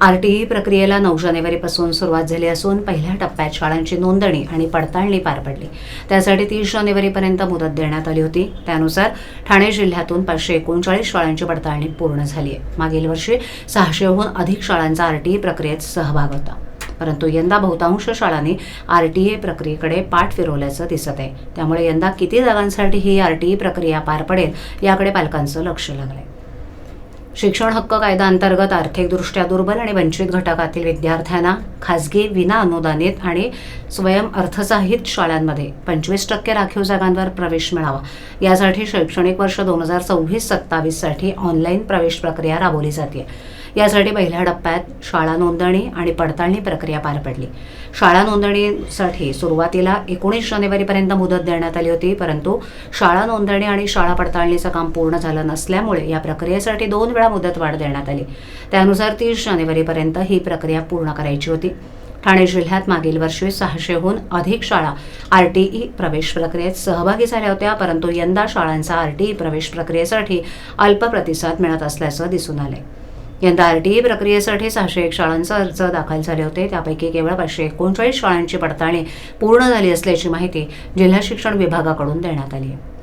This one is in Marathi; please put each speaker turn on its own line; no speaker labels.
आरटीई प्रक्रियेला नऊ जानेवारीपासून सुरुवात झाली असून पहिल्या टप्प्यात शाळांची नोंदणी आणि पडताळणी पार पडली. त्यासाठी तीस जानेवारीपर्यंत मुदत देण्यात आली होती. त्यानुसार ठाणे जिल्ह्यातून पाचशे एकोणचाळीस शाळांची पडताळणी पूर्ण झाली आहे. मागील वर्षी सहाशेहून अधिक शाळांचा आरटीई प्रक्रियेत सहभाग होता. परंतु यंदा बहुतांश शाळांनी आरटीए प्रक्रियेकडे पाठ फिरवल्याचं दिसत आहे. त्यामुळे यंदा किती जागांसाठी ही आरटीई प्रक्रिया पार पडेल याकडे पालकांचं लक्ष लागलं आहे शिक्षण हक्क कायदा अंतर्गत आर्थिकदृष्ट्या दुर्बल आणि वंचित घटकातील विद्यार्थ्यांना खासगी विना अनुदानित आणि स्वयं अर्थसाहित शाळांमध्ये पंचवीस टक्के राखीव जागांवर प्रवेश मिळावा. यासाठी शैक्षणिक वर्ष दोन हजार सव्वीस सत्तावीससाठी ऑनलाईन प्रवेश प्रक्रिया राबवली जाते. यासाठी पहिल्या टप्प्यात शाळा नोंदणी आणि पडताळणी प्रक्रिया पार पडली. शाळा नोंदणीसाठी सुरुवातीला एकोणीस जानेवारीपर्यंत मुदत देण्यात आली होती परंतु शाळा नोंदणी आणि शाळा पडताळणीचं काम पूर्ण झालं नसल्यामुळे या प्रक्रियेसाठी दोन वेळा मुदतवाढ देण्यात आली. त्यानुसार तीस जानेवारीपर्यंत ही प्रक्रिया पूर्ण करायची होती. ठाणे जिल्ह्यात मागील वर्षी सहाशेहून अधिक शाळा आरटीई प्रवेश प्रक्रियेत सहभागी झाल्या होत्या परंतु यंदा शाळांचा आरटीई प्रवेश प्रक्रियेसाठी अल्प प्रतिसाद मिळत असल्याचं दिसून आलंय. यंदा आरटीई प्रक्रियेसाठी सहाशे एक शाळांचा अर्ज दाखल झाले होते. त्यापैकी केवळ पाचशे एकोणचाळीस शाळांची पडताळणी पूर्ण झाली असल्याची माहिती जिल्हा शिक्षण विभागाकडून देण्यात आली आहे.